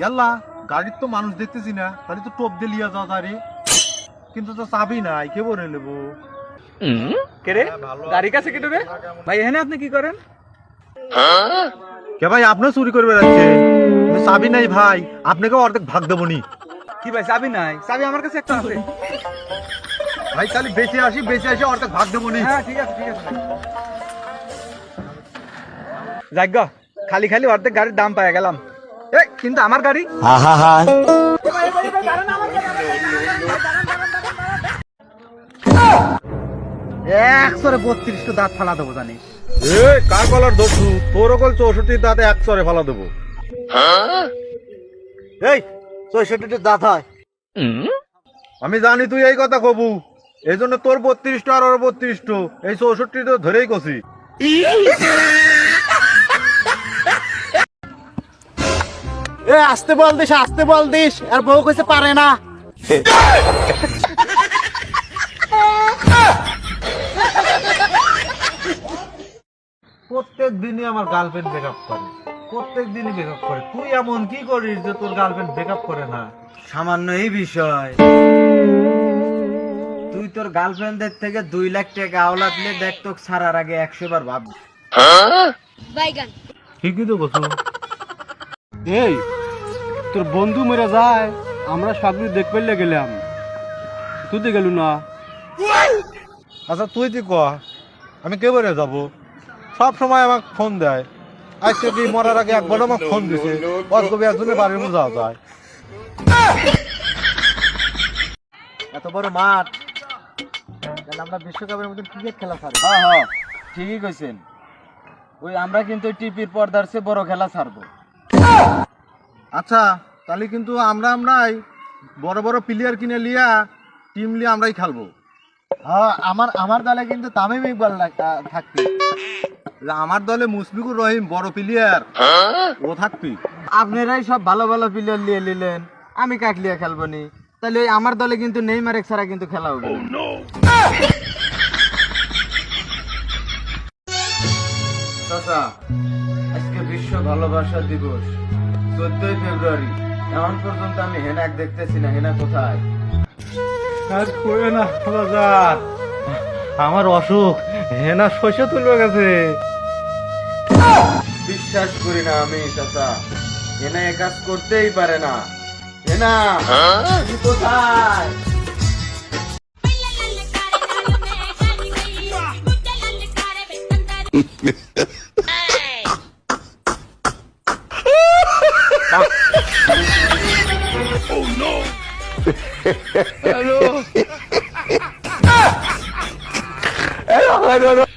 ইয়াল্লা গাড়ির তো মানুষ দেখতেছি না তাহলে তো টোপ দিয়ে লিয়া যাওয়া যায় কিন্তু তো চাবি নাই কে বলে নেব? কে রে? গাড়ি কাছে কেটে রে ভাই এখানে আপনি কি করেন? কে ভাই আপনার চুরি করে বেড়াচ্ছে। কিন্তু চাবি নাই ভাই আপনাকে অর্ধেক ভাগ দেবো নি কি ভাই চাবি নাই? চাবি আমার কাছে একটা আছে। ভাই তাহলে বেঁচে আসি বেঁচে আসি অর্ধেক ভাগ দেবো নি হ্যাঁ ঠিক আছে ঠিক আছে গো, খালি খালি অর্ধেক গাড়ির দাম পাই গেলাম। এ কিন্তু আমার গাড়ি? একশোরে বত্রিশটা দাঁত ফালা দেবো জানিস? এ কার কলার দোষু তোর কল চৌষট্টি দাঁতে এক চরে ফেলা দেবো। এই চৌষট্টি দাঁত হয়। আমি জানি তুই এই কথা কবু। এই জন্য তোর বত্রিশটা আর ওর বত্রিশটা। এই চৌষট্টি তো ধরেই কছি এ আসতে বল দিস আসতে বল দিস। আর বউ কইছে পারে না। প্রত্যেক দিনই আমার গার্লফ্রেন্ড ব্রেকআপ করে। প্রত্যেক দিনই ব্রেকআপ করে। তুই এমন কি করিস যে তোর গার্লফ্রেন্ড ব্রেকআপ করে না? সামান্য এই বিষয়। তুই তোর গার্লফ্রেন্ডের থেকে দুই লাখ টাকা আওলাদলে দেখ তোক ছাড়ার আগে একশো বার ভাববি। বাইগান। ঠিকই তো বসু এই তোর বন্ধু মেরে যায় আমরা সবই দেখতে গেলাম। তুই তো গেলু না। আচ্ছা তুই তুই ক আমি কেবারে যাব? সব সময় আমাকে ফোন দেয়। আজকে কি মরার আগে একবার আমাকে ফোন দিছে অজগবি একজনের বাড়ির মধ্যে যাওয়া যায় এত বড় মাঠ। তাহলে আমরা বিশ্বকাপের মতন ক্রিকেট খেলা ছাড়বো। হ্যাঁ হ্যাঁ ঠিকই কইছেন। ওই আমরা কিন্তু টিপির পর্দার চেয়ে বড় খেলা ছাড়বো। আচ্ছা তাহলে কিন্তু আমরা আমরাই বড় বড় প্লেয়ার কিনে লিয়া টিম লিয়ে আমরাই খেলব। হ্যাঁ আমার আমার দলে কিন্তু তামিম ইকবাল থাকবে। আমার দলে মুশফিকুর রহিম বড় প্লেয়ার ও থাকবি। আপনারাই সব ভালো ভালো প্লেয়ার নিয়ে নিলেন আমি কাক লিয়ে খেলব নি? তাহলে ওই আমার দলে কিন্তু নেইমার এক ছাড়া কিন্তু খেলা হবে চাচা, আজকে বিশ্ব ভালোবাসা দিবস। চোদ্দই ফেব্রুয়ারি। এখন পর্যন্ত আমি হেনাক দেখতেছি না। হেনা কোথায়? কাজ করে না আমার অসুখ। হেনা শস্য তুলবে গেছে। বিশ্বাস করি না আমি চাচা। হেনা এ কাজ করতেই পারে না। হেনা কোথায়? Yeah. Oh no! Hello! Hello, hello, hello!